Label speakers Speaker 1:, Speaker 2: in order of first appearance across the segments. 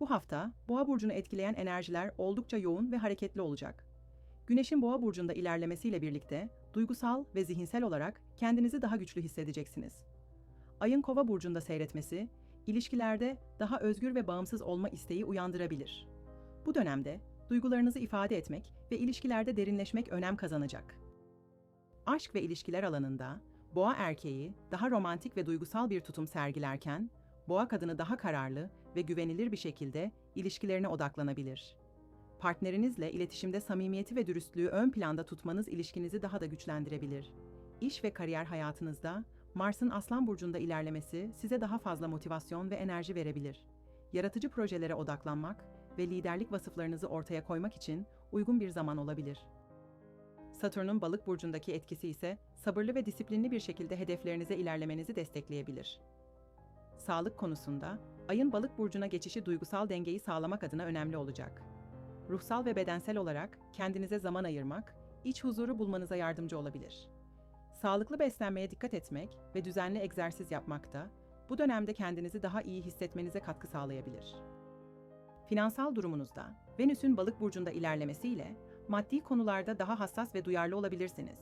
Speaker 1: Bu hafta Boğa burcunu etkileyen enerjiler oldukça yoğun ve hareketli olacak. Güneşin Boğa burcunda ilerlemesiyle birlikte duygusal ve zihinsel olarak kendinizi daha güçlü hissedeceksiniz. Ayın Kova burcunda seyretmesi ilişkilerde daha özgür ve bağımsız olma isteği uyandırabilir. Bu dönemde duygularınızı ifade etmek ve ilişkilerde derinleşmek önem kazanacak. Aşk ve ilişkiler alanında Boğa erkeği daha romantik ve duygusal bir tutum sergilerken, Boğa kadını daha kararlı ve güvenilir bir şekilde ilişkilerine odaklanabilir. Partnerinizle iletişimde samimiyeti ve dürüstlüğü ön planda tutmanız ilişkinizi daha da güçlendirebilir. İş ve kariyer hayatınızda Mars'ın Aslan burcunda ilerlemesi size daha fazla motivasyon ve enerji verebilir. Yaratıcı projelere odaklanmak ve liderlik vasıflarınızı ortaya koymak için uygun bir zaman olabilir. Satürn'ün balık burcundaki etkisi ise sabırlı ve disiplinli bir şekilde hedeflerinize ilerlemenizi destekleyebilir. Sağlık konusunda ayın balık burcuna geçişi duygusal dengeyi sağlamak adına önemli olacak. Ruhsal ve bedensel olarak kendinize zaman ayırmak, iç huzuru bulmanıza yardımcı olabilir. Sağlıklı beslenmeye dikkat etmek ve düzenli egzersiz yapmak da bu dönemde kendinizi daha iyi hissetmenize katkı sağlayabilir. Finansal durumunuzda Venüs'ün balık burcunda ilerlemesiyle maddi konularda daha hassas ve duyarlı olabilirsiniz.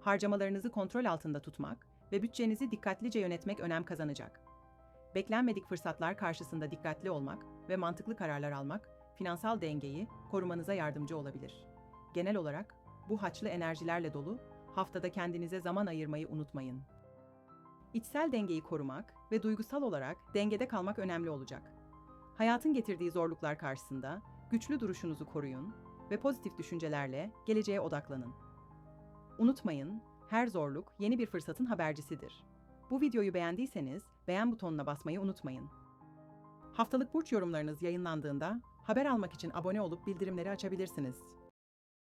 Speaker 1: Harcamalarınızı kontrol altında tutmak ve bütçenizi dikkatlice yönetmek önem kazanacak. Beklenmedik fırsatlar karşısında dikkatli olmak ve mantıklı kararlar almak finansal dengeyi korumanıza yardımcı olabilir. Genel olarak bu haçlı enerjilerle dolu haftada kendinize zaman ayırmayı unutmayın. İçsel dengeyi korumak ve duygusal olarak dengede kalmak önemli olacak. Hayatın getirdiği zorluklar karşısında güçlü duruşunuzu koruyun ve pozitif düşüncelerle geleceğe odaklanın. Unutmayın, her zorluk yeni bir fırsatın habercisidir. Bu videoyu beğendiyseniz beğen butonuna basmayı unutmayın. Haftalık burç yorumlarınız yayınlandığında haber almak için abone olup bildirimleri açabilirsiniz.